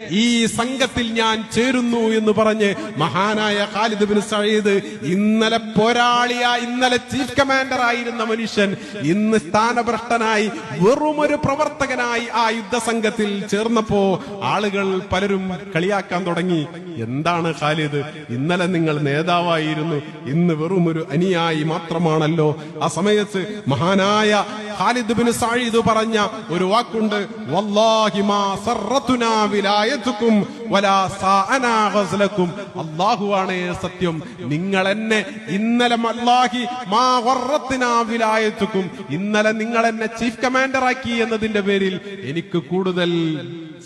ഈ സംഘത്തിൽ ഞാൻ ചേരുന്നു എന്ന് പറഞ്ഞ് മഹാനായ ഖാലിദ് ബിൻ സയ്യിദ് ഇന്നലെ പോരാളിയായി ഇന്നലെ ചീഫ് കമാൻഡർ ആയിരുന്ന മനുഷ്യൻ ഇന്ന് സ്ഥാനഭ്രഷ്ടനായി വെറും ഒരു പ്രവർത്തകനായി ആ യുദ്ധസംഘത്തിൽ ചേർന്നപ്പോ ആളുകൾ പലരും കളിയാക്കാൻ തുടങ്ങി. എന്താണ് ഖാലിദ്? ഇന്നലെ നിങ്ങൾ നേതാവായിരുന്നു ഇന്ന് വെറും ഒരു അനിയായി മാത്രമാണല്ലോ. ആ സമയത്ത് മഹാനായ ഖാലിദ് ബിൻ സയ്യിദ് പറഞ്ഞ ഒരു വാക്കുണ്ട് വല്ലാഹി മാ സർറത്തുനാ വിലായത്തുക്കും ഗസ്ലക്കും. അല്ലാഹുവാണ് സത്യം. നിങ്ങൾ എന്നെ ഇന്നലെ അല്ലാഹി മാ വിലായത്തുക്കും ഇന്നലെ നിങ്ങൾ എന്നെ ചീഫ് കമാൻഡർ ആക്കി എന്നതിന്റെ പേരിൽ എനിക്ക് കൂടുതൽ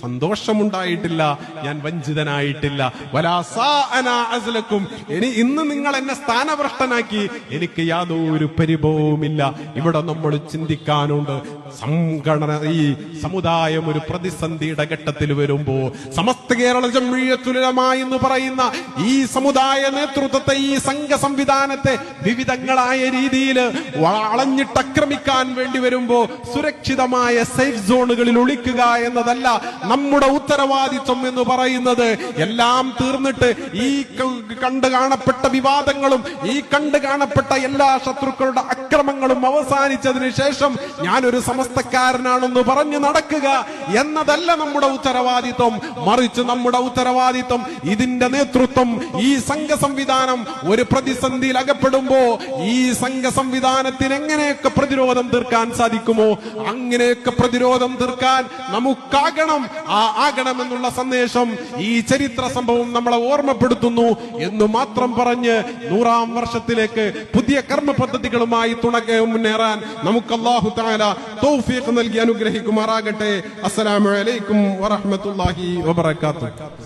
സന്തോഷമുണ്ടായിട്ടില്ല. ഞാൻ വഞ്ചിതനായിട്ടില്ല. വലാ സാഅനാ അസ്ലക്കും ഇനി ഇന്ന് നിങ്ങൾ എന്നെ സ്ഥാനഭ്രഷ്ടനാക്കി എനിക്ക് യാതൊരു പരിഭവവുമില്ല. ഇവിടെ നമ്മൾ ചിന്തിക്കാനുണ്ട്. സംഘടന ഈ സമുദായം ഒരു പ്രതിസന്ധിയുടെ ഘട്ടത്തിൽ വരുമ്പോ സമസ്ത കേരള ജമ്മിയത്തുലമ എന്ന് പറയുന്ന ഈ സമുദായ നേതൃത്വത്തെ ഈ സംഘ സംവിധാനത്തെ വിവിധങ്ങളായ രീതിയിൽ വളഞ്ഞിട്ടക്രമിക്കാൻ വേണ്ടി വരുമ്പോ സുരക്ഷിതമായ സേഫ് സോണുകളിൽ ഒളിക്കുക എന്നതല്ല നമ്മുടെ ഉത്തരവാദിത്വം എന്ന് പറയുന്നത്. എല്ലാം തീർന്നിട്ട് ഈ കണ്ടു കാണപ്പെട്ട വിവാദങ്ങളും ഈ കണ്ടു കാണപ്പെട്ട എല്ലാ ശത്രുക്കളുടെ അക്രമങ്ങളും അവസാനിച്ചതിന് ശേഷം ഒരു സമസ്തക്കാരനാണെന്ന് പറഞ്ഞു നടക്കുക എന്നതല്ല നമ്മുടെ ഉത്തരവാദിത്വം. മറിച്ച് നമ്മുടെ ഉത്തരവാദിത്വം ഇതിന്റെ നേതൃത്വം ഈ സംഘ സംവിധാനം ഒരു പ്രതിസന്ധിയിൽ അകപ്പെടുമ്പോ ഈ സംഘ സംവിധാനത്തിന് എങ്ങനെയൊക്കെ പ്രതിരോധം തീർക്കാൻ സാധിക്കുമോ? അങ്ങനെയൊക്കെ പ്രതിരോധം തീർക്കാൻ നമുക്കാകണം. ആ ആകണമെന്നുള്ള സന്ദേശം ഈ ചരിത്ര സംഭവം നമ്മളെ ഓർമ്മപ്പെടുത്തുന്നു എന്ന് മാത്രം പറഞ്ഞ് നൂറാം വർഷത്തിലേക്ക് പുതിയ കർമ്മ പദ്ധതികളുമായി തുണക മുന്നേറാൻ നമുക്ക് അള്ളാഹു താല തൗഫീഖ് നൽകി അനുഗ്രഹിക്കുമാറാകട്ടെ അസ്സലാമു അലൈക്കും വറഹ്മത്തുള്ളാഹി വബറകാതുഹു